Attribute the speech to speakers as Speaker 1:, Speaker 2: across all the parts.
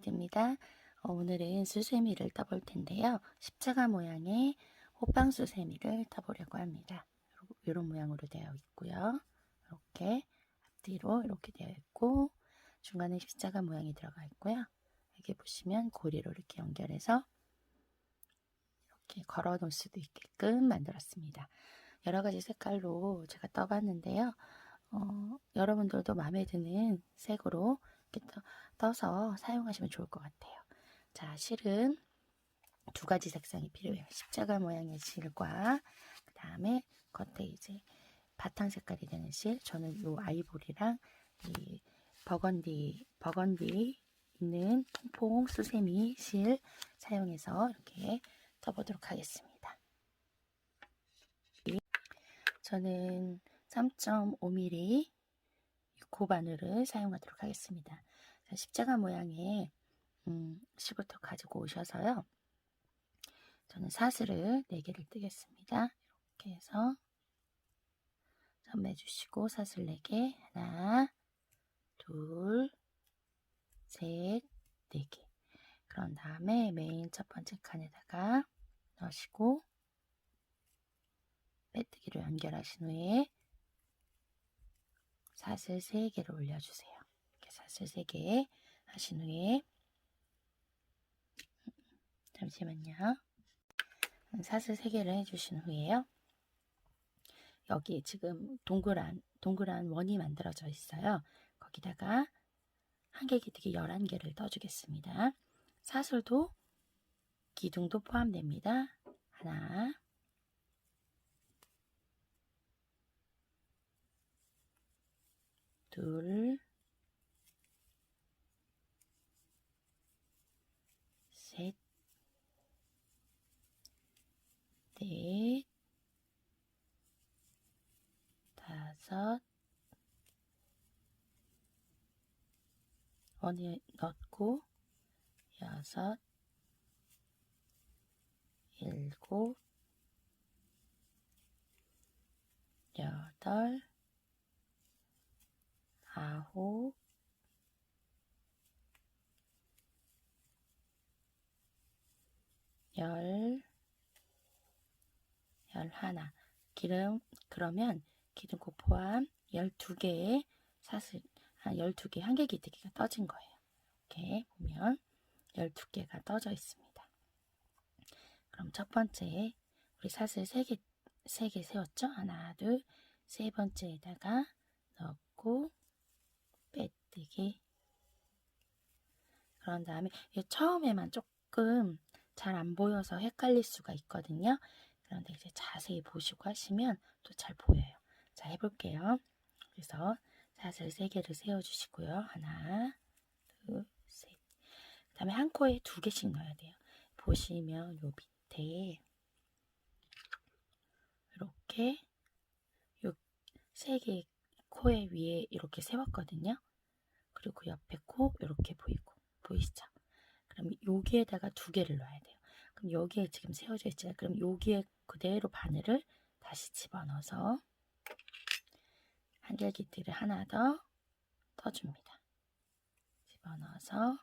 Speaker 1: 가이드입니다. 어, 오늘은 수세미를 떠볼 텐데요. 십자가 모양의 호빵 수세미를 떠보려고 합니다. 이런 모양으로 되어 있고요. 이렇게 앞뒤로 이렇게 되어 있고 중간에 십자가 모양이 들어가 있고요. 여기 보시면 고리로 이렇게 연결해서 이렇게 걸어 놓을 수도 있게끔 만들었습니다. 여러 가지 색깔로 제가 떠봤는데요. 어, 여러분들도 마음에 드는 색으로 떠, 떠서 사용하시면 좋을 것 같아요. 자, 실은 두 가지 색상이 필요해요. 십자가 모양의 실과 그 다음에 겉에 이제 바탕 색깔이 되는 실. 저는 요 아이보리랑 이 버건디 버건디 있는 퐁퐁 수세미 실 사용해서 이렇게 떠보도록 하겠습니다. 저는 3.5mm 고바늘을 사용하도록 하겠습니다. 자, 십자가 모양의 음, 실부터 가지고 오셔서요. 저는 사슬을 4개를 뜨겠습니다. 이렇게 해서 선매주시고 사슬 4개 하나 둘 셋, 4개 그런 다음에 메인 첫 번째 칸에다가 넣으시고 빼뜨기로 연결하신 후에 사슬 3개를 올려주세요. 이렇게 사슬 3개 하신 후에 잠시만요. 사슬 3개를 해주신 후에요. 여기 지금 동그란 동그란 원이 만들어져 있어요. 거기다가 한 개 기둥이 11개를 떠주겠습니다. 사슬도 기둥도 포함됩니다. 하나 둘. 셋, 넷, 다섯, 원에 넣고, 여섯, 일곱, 여덟, 아홉, 열, 열 하나. 기름, 그러면 기둥코 포함 12개의 사슬, 아, 12개 한개 기둥이가 떠진 거예요. 이렇게 보면 12개가 떠져 있습니다. 그럼 첫 번째, 우리 사슬 3개, 3개 세웠죠? 하나, 둘, 세 번째에다가 넣고, 빼 뜨기. 그런 다음에, 처음에만 조금 잘 안 보여서 헷갈릴 수가 있거든요. 그런데 이제 자세히 보시고 하시면 또 잘 보여요. 자, 해볼게요. 그래서 사슬 3개를 세워주시고요. 하나, 둘, 셋. 그 다음에 한 코에 두 개씩 넣어야 돼요. 보시면 요 밑에 이렇게 요 세 개 코에 위에 이렇게 세웠거든요. 그리고 옆에 코 이렇게 보이고 보이시죠? 그럼 여기에다가 두 개를 넣어야 돼요. 그럼 여기에 지금 세워져 있잖아요. 그럼 여기에 그대로 바늘을 다시 집어넣어서 한결기틀을 하나 더 떠줍니다. 집어넣어서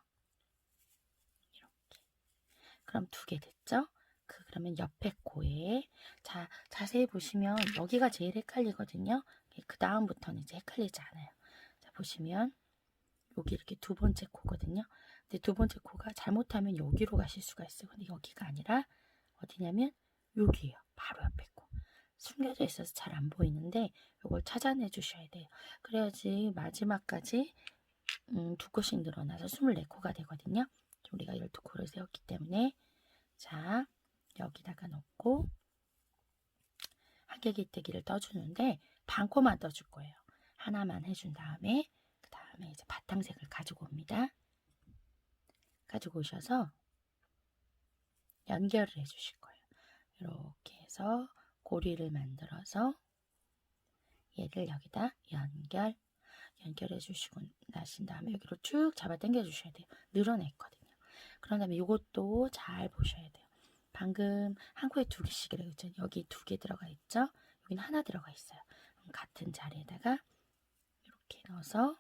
Speaker 1: 이렇게. 그럼 두 개 됐죠? 그 그러면 옆에 코에 자 자세히 보시면 여기가 제일 헷갈리거든요. 그 다음부터는 이제 헷갈리지 않아요. 자 보시면 여기 이렇게 두 번째 코거든요. 근데 두 번째 코가 잘못하면 여기로 가실 수가 있어요. 근데 여기가 아니라 어디냐면 여기에요. 바로 옆에 코. 숨겨져 있어서 잘 안 보이는데 이걸 찾아내 주셔야 돼요. 그래야지 마지막까지 음, 두 코씩 늘어나서 24코가 되거든요. 우리가 12코를 세웠기 때문에 자 여기다가 넣고 한개기뜨기를 떠주는데 반 코만 떠줄 거예요. 하나만 해준 다음에 그 다음에 이제 바탕색을 가지고 옵니다. 가지고 오셔서 연결을 해주실 거예요. 이렇게 해서 고리를 만들어서 얘를 여기다 연결 연결해 주시고 나신 다음에 여기로 쭉 잡아 당겨 주셔야 돼요. 늘어냈거든요. 그런 다음에 이것도 잘 보셔야 돼요. 방금 한 코에 두 개씩이라고 했죠. 여기 두 개 들어가 있죠. 여기는 하나 들어가 있어요. 같은 자리에다가 이렇게 넣어서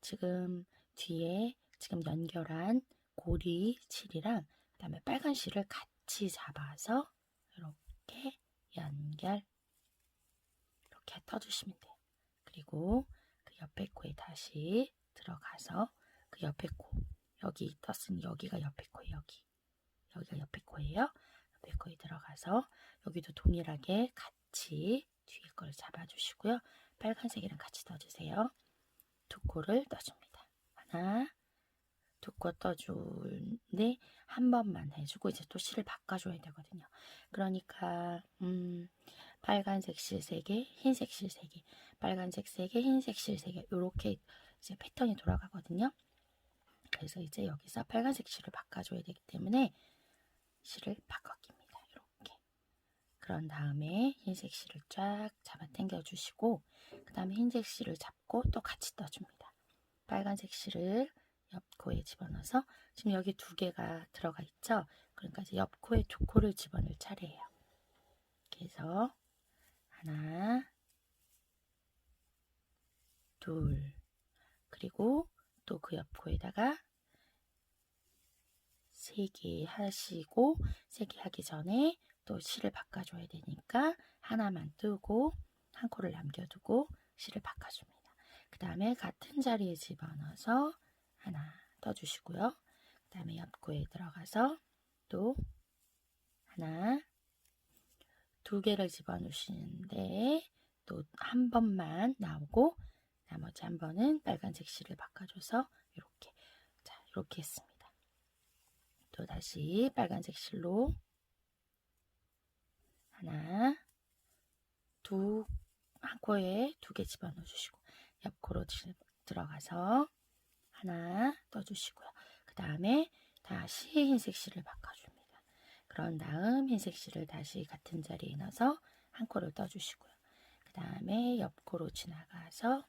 Speaker 1: 지금 뒤에 지금 연결한 고리 실이랑 그 다음에 빨간 실을 같이 잡아서 이렇게 연결 이렇게 떠주시면 돼요. 그리고 그 옆에 코에 다시 들어가서 그 옆에 코 여기 떴으니 여기가 옆에 코 여기 여기가 옆에 코예요. 옆에 코에 들어가서 여기도 동일하게 같이 뒤에 걸 잡아주시고요. 빨간색이랑 같이 떠주세요. 두 코를 떠줍니다. 하나, 두 코 떠주는데 한 번만 해주고 이제 또 실을 바꿔줘야 되거든요. 그러니까 음, 빨간색 실 3개, 흰색 실 3개, 빨간색 3개, 흰색 실 3개 이렇게 이제 패턴이 돌아가거든요. 그래서 이제 여기서 빨간색 실을 바꿔줘야 되기 때문에 실을 바꿔 깁니다. 그런 다음에 흰색 실을 쫙 잡아 당겨 주시고 그 다음에 흰색 실을 잡고 또 같이 떠줍니다. 빨간색 실을 옆 코에 집어넣어서 지금 여기 두 개가 들어가 있죠. 그러니까 이제 옆 코에 두 코를 집어넣을 차례예요. 이렇게 해서 하나, 둘, 그리고 또 그 옆 코에다가 세 개 하시고 세 개 하기 전에 또 실을 바꿔줘야 되니까 하나만 뜨고 한 코를 남겨두고 실을 바꿔줍니다. 그 다음에 같은 자리에 집어넣어서 하나 떠주시고요. 그 다음에 옆 코에 들어가서 또 하나 두 개를 집어넣으시는데 또 한 번만 나오고 나머지 한 번은 빨간색 실을 바꿔줘서 이렇게 자 이렇게 했습니다. 또 다시 빨간색 실로 하나 두 한 코에 두 개 집어넣어 주시고 옆 코로 지- 들어가서 하나 떠주시고요. 그 다음에 다시 흰색 실을 바꿔줍니다. 그런 다음 흰색 실을 다시 같은 자리에 넣어서 한 코를 떠주시고요. 그 다음에 옆 코로 지나가서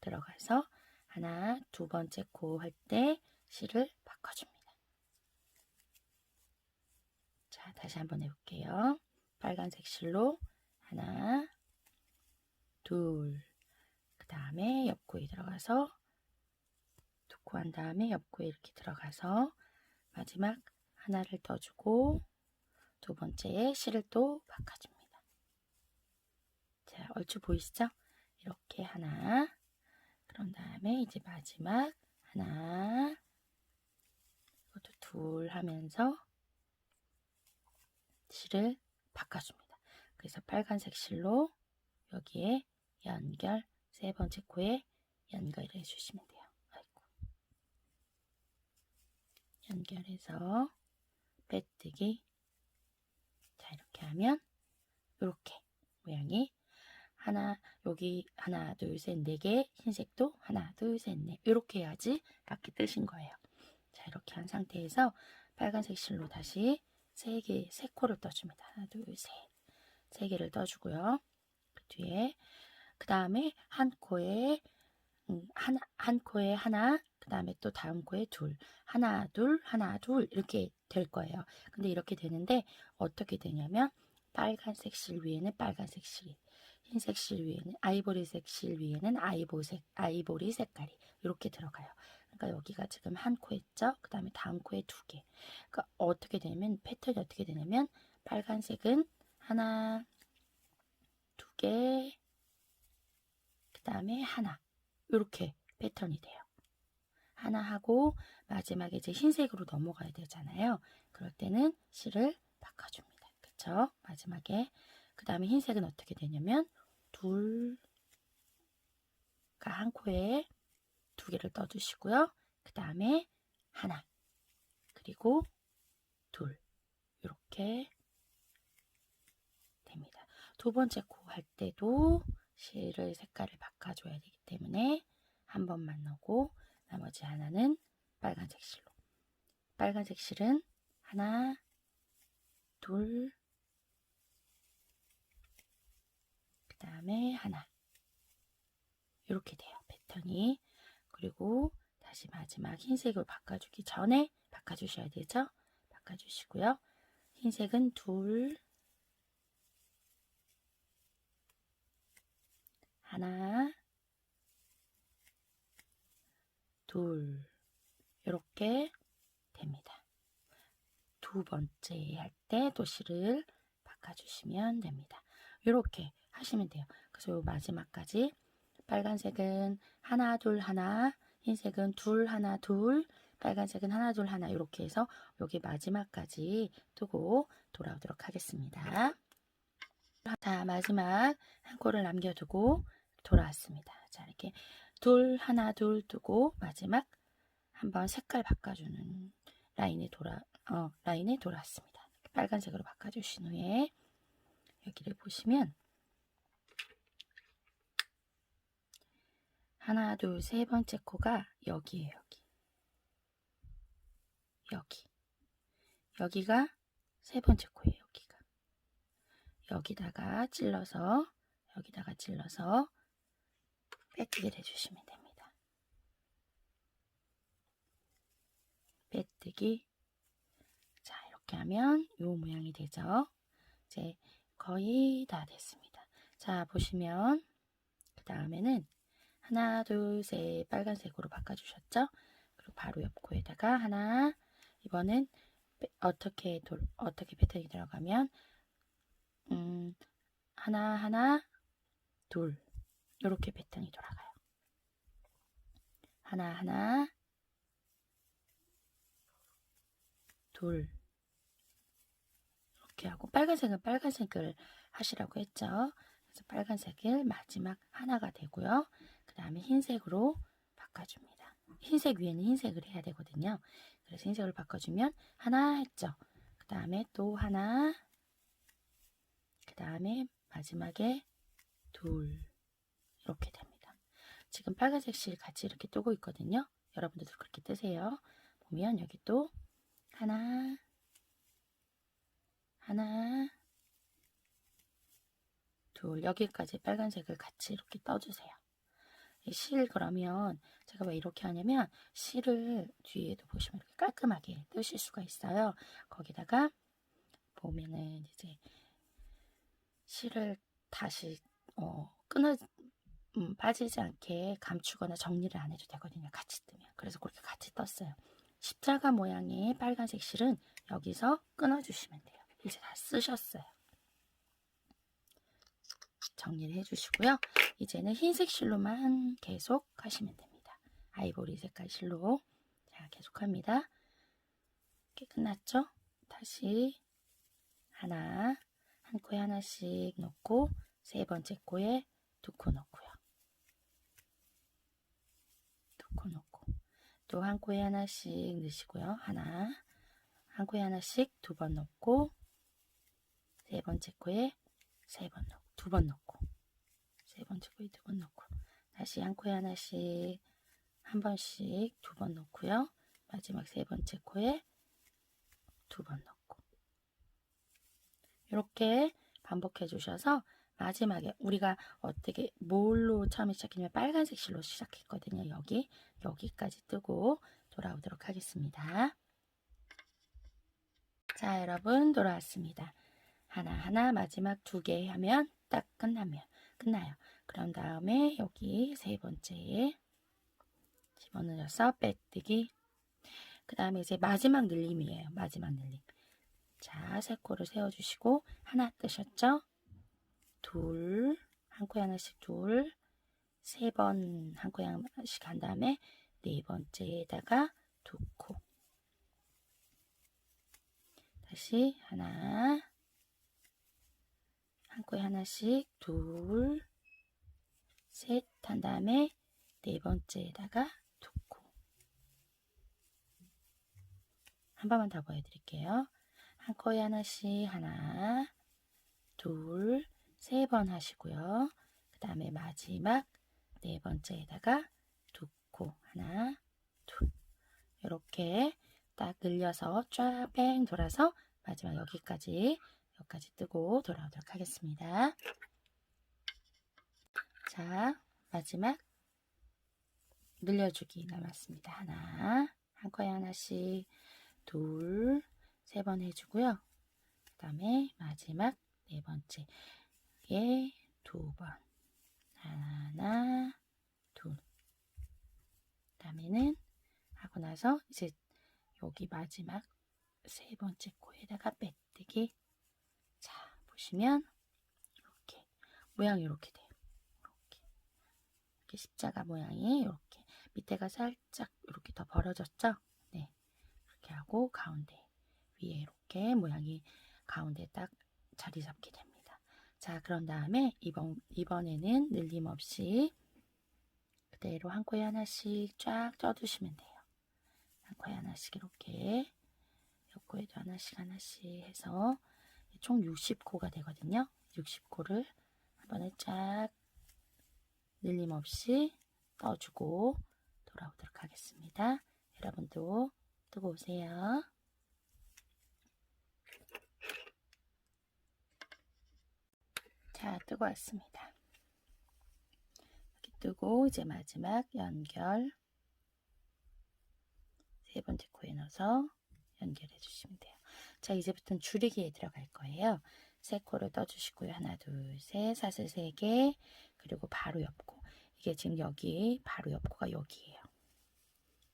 Speaker 1: 들어가서 하나 두 번째 코 할 때 실을 바꿔줍니다. 자 다시 한번 해볼게요. 빨간색 실로 하나 둘 그 다음에 옆 코에 들어가서 두코 한 다음에 옆 코에 이렇게 들어가서 마지막 하나를 떠주고 두 번째에 실을 또 바꿔줍니다. 자, 얼추 보이시죠? 이렇게 하나, 그런 다음에 이제 마지막 하나, 이것도 둘 하면서 실을 바꿔줍니다. 그래서 빨간색 실로 여기에 연결, 세 번째 코에 연결해 주시면 돼요. 아이고. 연결해서 빼뜨기. 자, 이렇게 하면 이렇게 모양이 하나 여기 하나 둘 셋 네 개 흰색도 하나 둘셋넷 이렇게 해야지 맞게 뜨신 거예요. 자 이렇게 한 상태에서 빨간색 실로 다시 세개세 코를 떠줍니다. 하나 둘셋세 개를 떠주고요. 그 뒤에 그 다음에 한 코에 음, 하나 한 코에 하나 그 다음에 또 다음 코에 둘 하나 둘 하나 둘 이렇게 될 거예요. 근데 이렇게 되는데 어떻게 되냐면 빨간색 실 위에는 빨간색 실이 흰색 실 위에는 아이보리색 실 위에는 아이보색 아이보리 색깔이 이렇게 들어가요. 그러니까 여기가 지금 한 코 했죠. 그 다음에 다음 코에 두 개. 그러니까 어떻게 되면 패턴이 어떻게 되냐면 빨간색은 하나, 두 개, 그 다음에 하나 이렇게 패턴이 돼요. 하나 하고 마지막에 이제 흰색으로 넘어가야 되잖아요. 그럴 때는 실을 바꿔줍니다. 그쵸? 마지막에 그 다음에 흰색은 어떻게 되냐면 둘, 그러니까 한 코에 두 개를 떠주시고요. 그 다음에 하나, 그리고 둘, 이렇게 됩니다. 두 번째 코 할 때도 실을 색깔을 바꿔줘야 되기 때문에 한 번만 넣고 나머지 하나는 빨간색 실로. 빨간색 실은 하나, 둘, 그 다음에 하나. 이렇게 돼요. 패턴이. 그리고 다시 마지막 흰색으로 바꿔주기 전에 바꿔주셔야 되죠. 바꿔주시고요. 흰색은 둘, 하나, 둘, 이렇게 됩니다. 두 번째 할 때 도시를 바꿔주시면 됩니다. 이렇게 하시면 돼요. 그래서 요 마지막까지 빨간색은 하나 둘 하나 흰색은 둘 하나 둘 빨간색은 하나 둘 하나 이렇게 해서 여기 마지막까지 두고 돌아오도록 하겠습니다. 자 마지막 한 코를 남겨두고 돌아왔습니다. 자 이렇게 둘 하나 둘 두고 마지막 한번 색깔 바꿔주는 라인에 돌아 어, 라인에 돌아왔습니다. 빨간색으로 바꿔주신 후에 여기를 보시면 하나, 둘, 세 번째 코가 여기에요, 여기. 여기. 여기가 세 번째 코예요, 여기가. 여기다가 찔러서, 여기다가 찔러서 빼뜨기를 해주시면 됩니다. 빼뜨기. 자, 이렇게 하면 요 모양이 되죠. 이제 거의 다 됐습니다. 자, 보시면 그 다음에는 하나, 둘, 셋 빨간색으로 바꿔주셨죠? 그리고 바로 옆 코에다가 하나, 이번엔 빼- 어떻게 돌, 어떻게 패턴이 들어가면 음, 하나, 하나, 둘 이렇게 패턴이 돌아가요. 하나, 하나, 둘 이렇게 하고 빨간색은 빨간색을 하시라고 했죠. 그래서 빨간색을 마지막 하나가 되고요. 그 다음에 흰색으로 바꿔줍니다. 흰색 위에는 흰색을 해야 되거든요. 그래서 흰색으로 바꿔주면 하나 했죠. 그 다음에 또 하나, 그 다음에 마지막에 둘 이렇게 됩니다. 지금 빨간색 실 같이 이렇게 뜨고 있거든요. 여러분들도 그렇게 뜨세요. 보면 여기 또 하나, 하나, 둘 여기까지 빨간색을 같이 이렇게 떠주세요. 이실 그러면 제가 왜 이렇게 하냐면 실을 뒤에도 보시면 이렇게 깔끔하게 뜨실 수가 있어요. 거기다가 보면은 이제 실을 다시 어, 끊어 음, 빠지지 않게 감추거나 정리를 안 해도 되거든요. 같이 뜨면. 그래서 그렇게 같이 떴어요. 십자가 모양의 빨간색 실은 여기서 끊어주시면 돼요. 이제 다 쓰셨어요. 정리를 해주시고요. 이제는 흰색 실로만 계속 하시면 됩니다. 아이보리 색깔 실로 자 계속합니다. 이렇게 끝났죠? 다시 하나 한 코에 하나씩 넣고 세 번째 코에 두 코 넣고요. 두 코 넣고 또 한 코에 하나씩 넣으시고요. 하나 한 코에 하나씩 두 번 넣고 세 번째 코에 세 번 넣고 두 번 넣고 세 번째 코에 두번 넣고 다시 한 코에 하나씩 한 번씩 두 번 넣고요. 마지막 세 번째 코에 두 번 넣고 이렇게 반복해 주셔서 마지막에 우리가 어떻게 뭘로 처음에 시작했냐면 빨간색 실로 시작했거든요. 여기 여기까지 뜨고 돌아오도록 하겠습니다. 자 여러분 돌아왔습니다. 하나하나 마지막 두 개 하면 딱 끝나면 끝나요. 그런 다음에 여기 세 번째에 집어넣어서 빼뜨기 그 다음에 이제 마지막 늘림이에요. 마지막 늘림. 자, 세 코를 세워주시고 하나 뜨셨죠? 둘, 한 코에 하나씩 둘, 세 번 한 코에 하나씩 한 다음에 네 번째에다가 두 코. 다시 하나, 한 코에 하나씩 둘, 셋 한 다음에 네 번째에다가 두 코. 한 번만 더 보여드릴게요. 한 코에 하나씩 하나, 둘, 세 번 하시고요. 그 다음에 마지막 네 번째에다가 두 코, 하나, 둘. 이렇게 딱 늘려서 쫙 뺑 돌아서 마지막 여기까지 여기까지 뜨고 돌아오도록 하겠습니다. 자, 마지막 늘려주기 남았습니다. 하나, 한 코에 하나씩, 둘, 세 번 해주고요. 그 다음에 마지막 네 번째, 에두 번. 하나, 둘. 그 다음에는 하고 나서 이제 여기 마지막 세 번째 코에다가 빼뜨기. 자, 보시면 이렇게 모양이 이렇게 돼요. 이렇게. 이렇게 십자가 모양이 이렇게 밑에가 살짝 이렇게 더 벌어졌죠? 네. 이렇게 하고 가운데 위에 이렇게 모양이 가운데 딱 자리 잡게 됩니다. 자, 그런 다음에 이번, 이번에는 늘림 없이 그대로 한 코에 하나씩 쫙 쪄두시면 돼요. 한 코에 하나씩 이렇게 옆 코에도 하나씩 하나씩 해서 총 60코가 되거든요. 60코를 한 번에 쫙 늘림 없이 떠주고 돌아오도록 하겠습니다. 여러분도 뜨고 오세요. 자, 뜨고 왔습니다. 이렇게 뜨고 이제 마지막 연결 세 번째 코에 넣어서 연결해 주시면 돼요. 자, 이제부터는 줄이기에 들어갈 거예요. 세 코를 떠주시고요. 하나, 둘, 셋, 사슬 세 개, 그리고 바로 옆 코. 이게 지금 여기 바로 옆 코가 여기예요.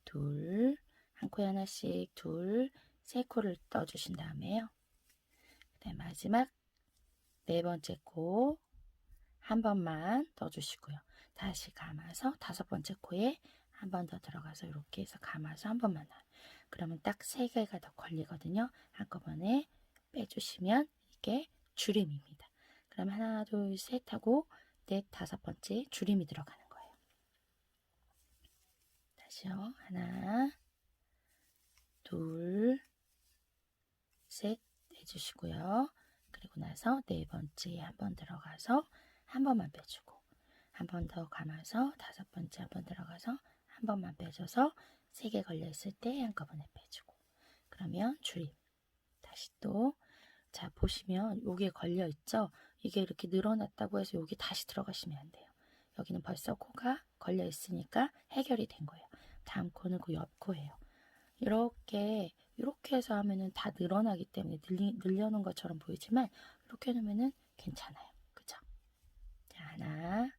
Speaker 1: 둘, 한 코에 하나씩 둘, 세 코를 떠주신 다음에요. 그다음 마지막 네 번째 코 한 번만 떠주시고요. 다시 감아서 다섯 번째 코에 한 번 더 들어가서 이렇게 해서 감아서 한 번만 나요. 그러면 딱 세 개가 더 걸리거든요. 한꺼번에 빼주시면 이게 줄임입니다. 그럼 하나, 둘, 셋 하고 넷, 다섯 번째 줄임이 들어가는 거예요. 다시요. 하나, 둘, 셋 해주시고요. 그리고 나서 네 번째에 한번 들어가서 한 번만 빼주고 한 번 더 감아서 다섯 번째 한 번 들어가서 한 번만 빼줘서 세 개 걸려 있을 때 한꺼번에 빼주고. 그러면 줄임 다시 또. 자 보시면 여기에 걸려 있죠? 이게 이렇게 늘어났다고 해서 여기 다시 들어가시면 안 돼요. 여기는 벌써 코가 걸려 있으니까 해결이 된 거예요. 다음 코는 그 옆 코예요. 이렇게 이렇게 해서 하면은 다 늘어나기 때문에 늘리, 늘려놓은 것처럼 보이지만 이렇게 놓으면은 괜찮아요. 그죠? 자 하나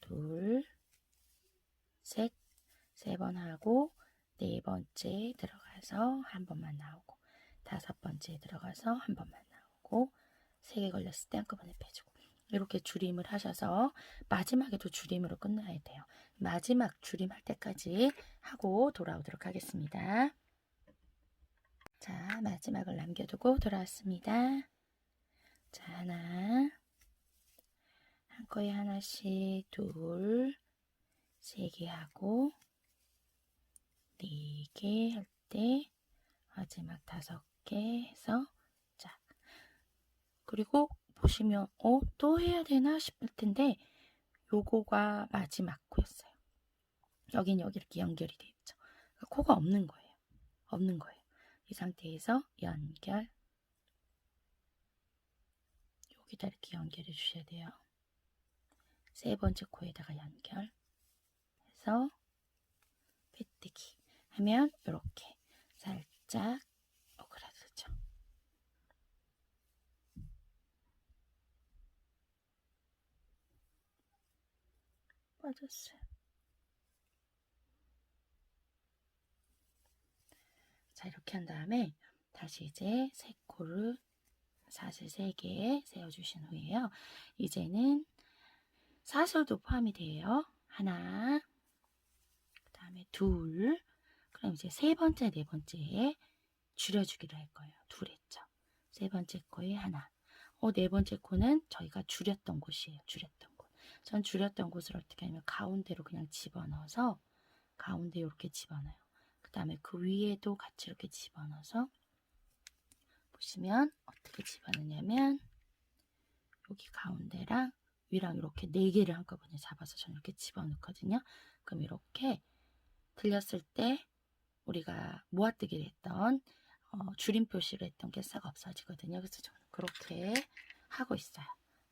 Speaker 1: 둘셋 세 번 하고 네 번째 들어가서 한 번만 나오고 다섯 번째 들어가서 한 번만 나오고 세 개 걸렸을 때 한꺼번에 빼주고 이렇게 줄임을 하셔서 마지막에도 줄임으로 끝나야 돼요. 마지막 줄임 할 때까지 하고 돌아오도록 하겠습니다. 자, 마지막을 남겨두고 돌아왔습니다. 자, 하나, 한 코에 하나씩, 둘, 세 개 하고, 네개할 때, 마지막 다섯 개 해서, 자, 그리고 보시면, 어, 또 해야 되나 싶을 텐데, 요거가 마지막 코였어요. 여긴 여기 이렇게 연결이 돼 있죠. 그러니까 코가 없는 거예요. 없는 거예요. 이 상태에서 연결. 여기다 이렇게 연결해 주셔야 돼요. 세 번째 코에다가 연결. 해서 빼뜨기 하면 이렇게 살짝 오그라들죠. 빠졌어요. 자, 이렇게 한 다음에 다시 이제 세 코를 사슬 3개 세워주신 후에요. 이제는 사슬도 포함이 돼요. 하나, 그 다음에 둘, 그럼 이제 세 번째, 네 번째에 줄여주기로 할 거예요. 둘 했죠. 세 번째 거에 하나. 어, 네 번째 코는 저희가 줄였던 곳이에요. 줄였던 곳. 전 줄였던 곳을 어떻게 하냐면 가운데로 그냥 집어넣어서 가운데 이렇게 집어넣어요. 그 다음에 그 위에도 같이 이렇게 집어넣어서 보시면 어떻게 집어넣냐면 여기 가운데랑 위랑 이렇게 네 개를 한꺼번에 잡아서 저는 이렇게 집어넣거든요. 그럼 이렇게 들렸을 때 우리가 모아뜨기를 했던 어, 줄임 표시를 했던 게싹 없어지거든요. 그래서 저는 그렇게 하고 있어요.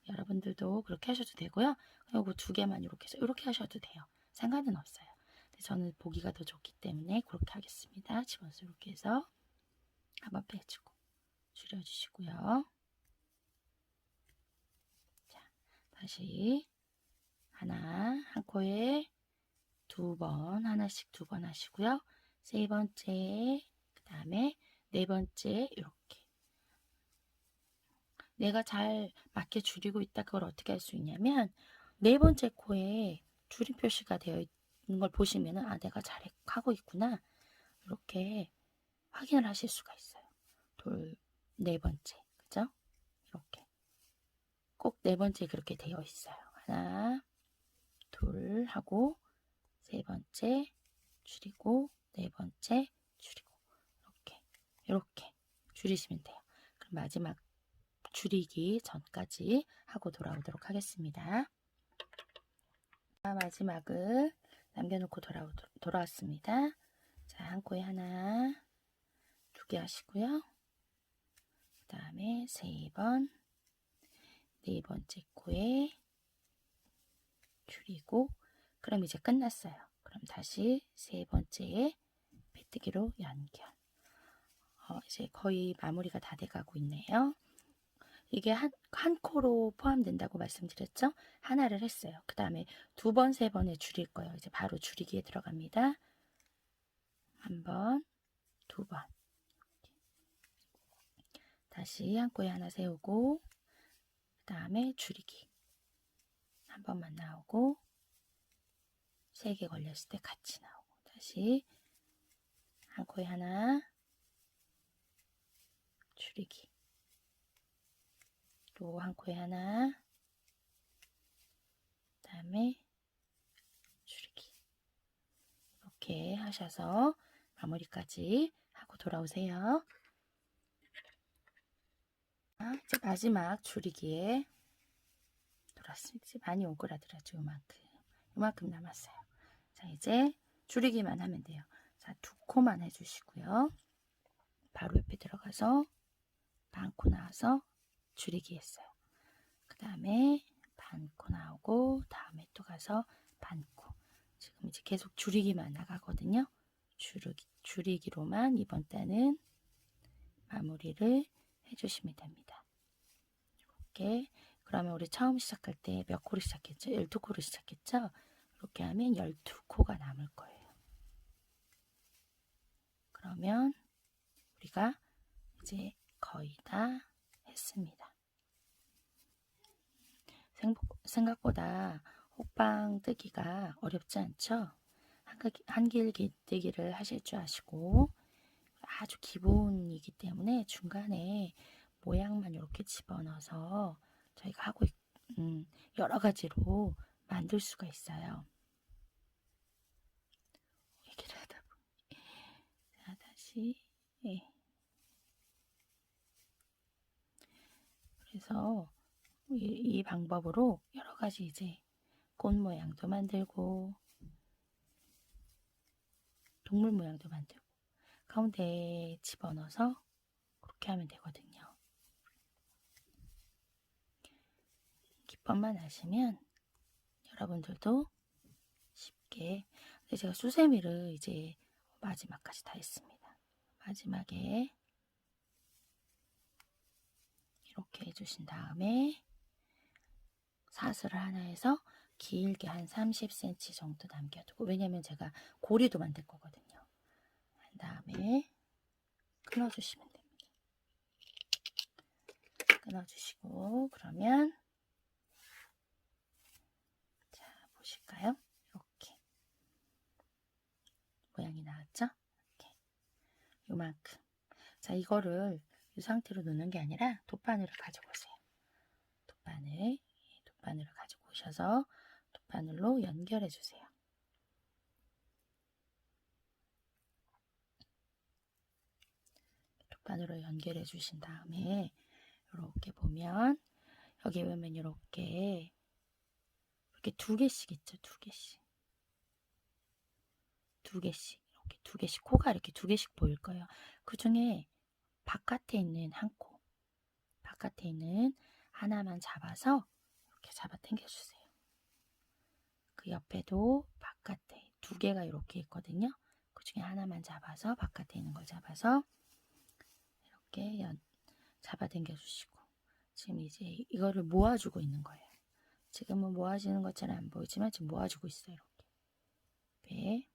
Speaker 1: 여러분들도 그렇게 하셔도 되고요. 그리고 두 개만 이렇게 해서 이렇게 하셔도 돼요. 상관은 없어요. 근데 저는 보기가 더 좋기 때문에 그렇게 하겠습니다. 집어서 이렇게 해서 한번 빼주고 줄여주시고요. 자, 다시 하나, 한 코에 두 번, 하나씩 두 번 하시고요. 세 번째, 그 다음에 네 번째 이렇게. 내가 잘 맞게 줄이고 있다 그걸 어떻게 할 수 있냐면 네 번째 코에 줄임 표시가 되어 있는 걸 보시면은 아 내가 잘 하고 있구나 이렇게 확인을 하실 수가 있어요. 돌 네 번째 그죠? 이렇게 꼭 네 번째 그렇게 되어 있어요. 하나 둘 하고 세 번째 줄이고 네 번째 줄이고 이렇게 이렇게 줄이시면 돼요. 그럼 마지막 줄이기 전까지 하고 돌아오도록 하겠습니다. 자, 마지막을 남겨놓고 돌아오, 돌아왔습니다. 자, 한 코에 하나, 두 개 하시고요. 그 다음에 세 번, 네 번째 코에 줄이고, 그럼 이제 끝났어요. 그럼 다시 세 번째에 빼뜨기로 연결. 어, 이제 거의 마무리가 다 돼가고 있네요. 이게 한, 한 코로 포함된다고 말씀드렸죠? 하나를 했어요. 그 다음에 두 번, 세 번에 줄일 거예요. 이제 바로 줄이기에 들어갑니다. 한 번, 두 번. 다시 한 코에 하나 세우고, 그 다음에 줄이기. 한 번만 나오고, 세 개 걸렸을 때 같이 나오고, 다시 한 코에 하나, 줄이기. 또 한 코에 하나, 그 다음에 줄이기. 이렇게 하셔서 마무리까지 하고 돌아오세요. 자, 이제 마지막 줄이기에 돌았습니다. 많이 오그라들었죠. 요만큼. 요만큼 남았어요. 자, 이제 줄이기만 하면 돼요. 자, 두 코만 해주시고요. 바로 옆에 들어가서 반코 나와서 줄이기 했어요. 그 다음에 반코 나오고 다음에 또 가서 반코. 지금 이제 계속 줄이기만 나가거든요. 줄이기, 줄이기로만 이번 달은 마무리를 해주시면 됩니다. 이렇게 그러면 우리 처음 시작할 때 몇 코를 시작했죠? 12코를 시작했죠? 이렇게 하면 12코가 남을 거예요. 그러면 우리가 이제 거의 다 했습니다. 생각보다 호빵 뜨기가 어렵지 않죠? 한길 뜨기를 하실 줄 아시고 아주 기본이기 때문에 중간에 모양만 이렇게 집어넣어서 저희가 하고 있, 음, 여러 가지로 만들 수가 있어요. 얘기를 하다 보니 자 다시 예. 그래서 이, 이 방법으로 여러 가지 이제 꽃 모양도 만들고 동물 모양도 만들고 가운데 집어넣어서 그렇게 하면 되거든요. 기법만 아시면 여러분들도 쉽게 근데 제가 수세미를 이제 마지막까지 다 했습니다. 마지막에 이렇게 해주신 다음에 사슬을 하나 해서 길게 한 30cm 정도 남겨두고 왜냐면 제가 고리도 만들 거거든요. 한 다음에 끊어주시면 됩니다. 끊어주시고 그러면 자 보실까요? 이렇게 모양이 나왔죠? 이렇게 요만큼 자 이거를 이 상태로 놓는 게 아니라 돗바늘을 가지고 오세요. 돗바늘 돗바늘을 가지고 오셔서 돗바늘로 연결해 주세요. 돗바늘로 연결해 주신 다음에 이렇게 보면 여기 보면 이렇게 이렇게 두 개씩 있죠, 두 개씩. 두 개씩 이렇게 두 개씩 코가 이렇게 두 개씩 보일 거예요. 그 중에 바깥에 있는 한 코, 바깥에 있는 하나만 잡아서 이렇게 잡아 당겨주세요. 그 옆에도 바깥에 두 개가 이렇게 있거든요. 그 중에 하나만 잡아서 바깥에 있는 걸 잡아서 이렇게 연, 잡아 당겨주시고 지금 이제 이거를 모아주고 있는 거예요. 지금은 뭐 모아지는 것처럼 안 보이지만 지금 뭐 모아주고 있어요. 이렇게. 배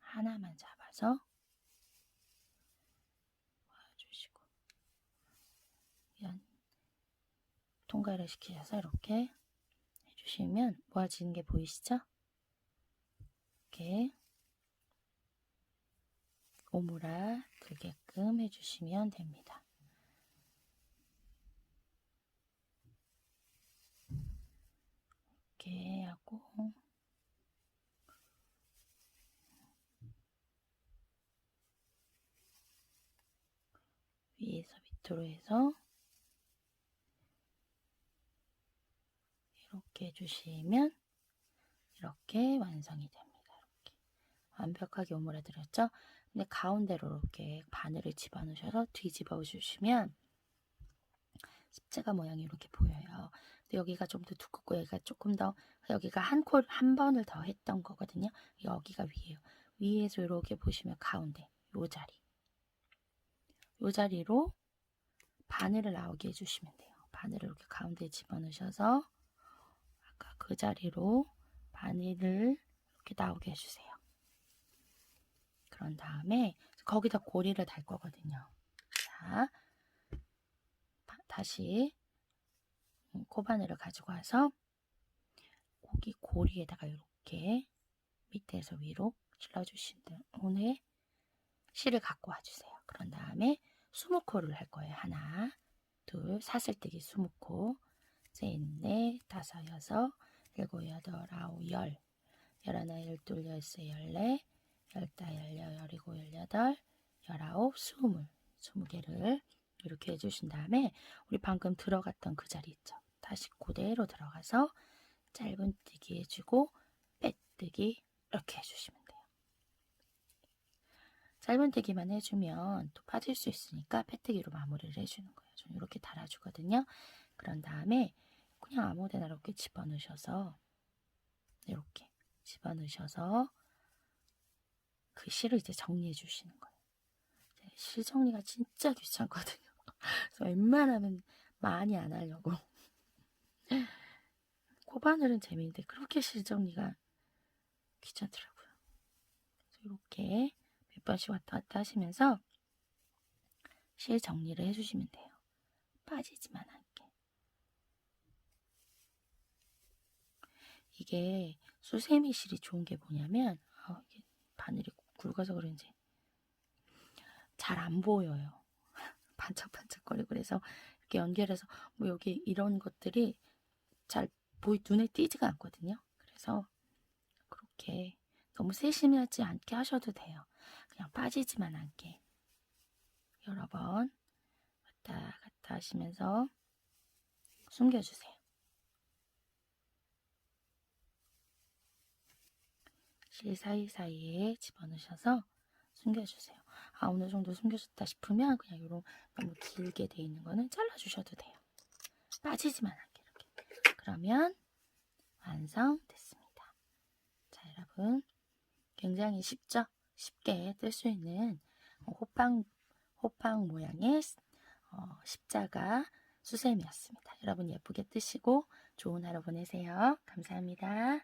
Speaker 1: 하나만 잡아서 모아주시고 연 통과를 시키셔서 이렇게 해주시면 뭐 모아지는 게 보이시죠? 이렇게 오므라 들게끔 해주시면 됩니다. 이렇게 하고 위에서 밑으로 해서 이렇게 해주시면 이렇게 완성이 됩니다. 이렇게 완벽하게 오므라들었죠? 근데 가운데로 이렇게 바늘을 집어넣으셔서 뒤집어 주시면 십자가 모양이 이렇게 보여요. 여기가 좀 더 두껍고 여기가 조금 더 여기가 한 콜 한 번을 더 했던 거거든요. 여기가 위에요. 위에서 이렇게 보시면 가운데 요 자리 요 자리로 바늘을 나오게 해주시면 돼요. 바늘을 이렇게 가운데에 집어넣으셔서 아까 그 자리로 바늘을 이렇게 나오게 해주세요. 그런 다음에 거기다 고리를 달 거거든요. 자, 바- 다시 음, 코바늘을 가지고 와서 고기 고리에다가 이렇게 밑에서 위로 찔러주신 다음에 실을 갖고 와주세요. 그런 다음에 20코를 할 거예요. 하나, 둘, 사슬뜨기 20코, 셋, 넷, 다섯, 여섯, 일곱, 여덟, 아홉, 열, 열하나, 열둘, 열세, 열네, 열다, 열여, 열이고, 열여덟, 열아홉, 스물, 스무 개를 이렇게 해주신 다음에 우리 방금 들어갔던 그 자리 있죠. 다시 그대로 들어가서 짧은 뜨기 해주고 빼뜨기 이렇게 해주시면 돼요. 짧은 뜨기만 해주면 또 빠질 수 있으니까 빼뜨기로 마무리를 해주는 거예요. 저는 이렇게 달아주거든요. 그런 다음에 그냥 아무데나 이렇게 집어넣으셔서 이렇게 집어넣으셔서 그 실을 이제 정리해 주시는 거예요. 실 정리가 진짜 귀찮거든요. 그래서 웬만하면 많이 안 하려고. 코바늘은 재미있는데 그렇게 실 정리가 귀찮더라고요. 이렇게 몇 번씩 왔다 갔다 하시면서 실 정리를 해주시면 돼요. 빠지지만 않게. 이게 수세미 실이 좋은 게 뭐냐면 아, 이게 바늘이 굵어서 그런지 잘 안 보여요. 반짝반짝거리고 그래서 이렇게 연결해서 뭐 여기 이런 것들이 잘 보이 눈에 띄지가 않거든요. 그래서 그렇게 너무 세심하지 않게 하셔도 돼요. 그냥 빠지지만 않게 여러 번 왔다 갔다 하시면서 숨겨주세요. 실 사이사이에 집어넣으셔서 숨겨주세요. 아, 어느 정도 숨겨졌다 싶으면 그냥 이런 너무 길게 돼 있는 거는 잘라주셔도 돼요. 빠지지만 않게. 그러면 완성됐습니다. 자, 여러분. 굉장히 쉽죠? 쉽게 뜰 수 있는 호빵, 호빵 모양의 어, 십자가 수세미였습니다. 여러분 예쁘게 뜨시고 좋은 하루 보내세요. 감사합니다.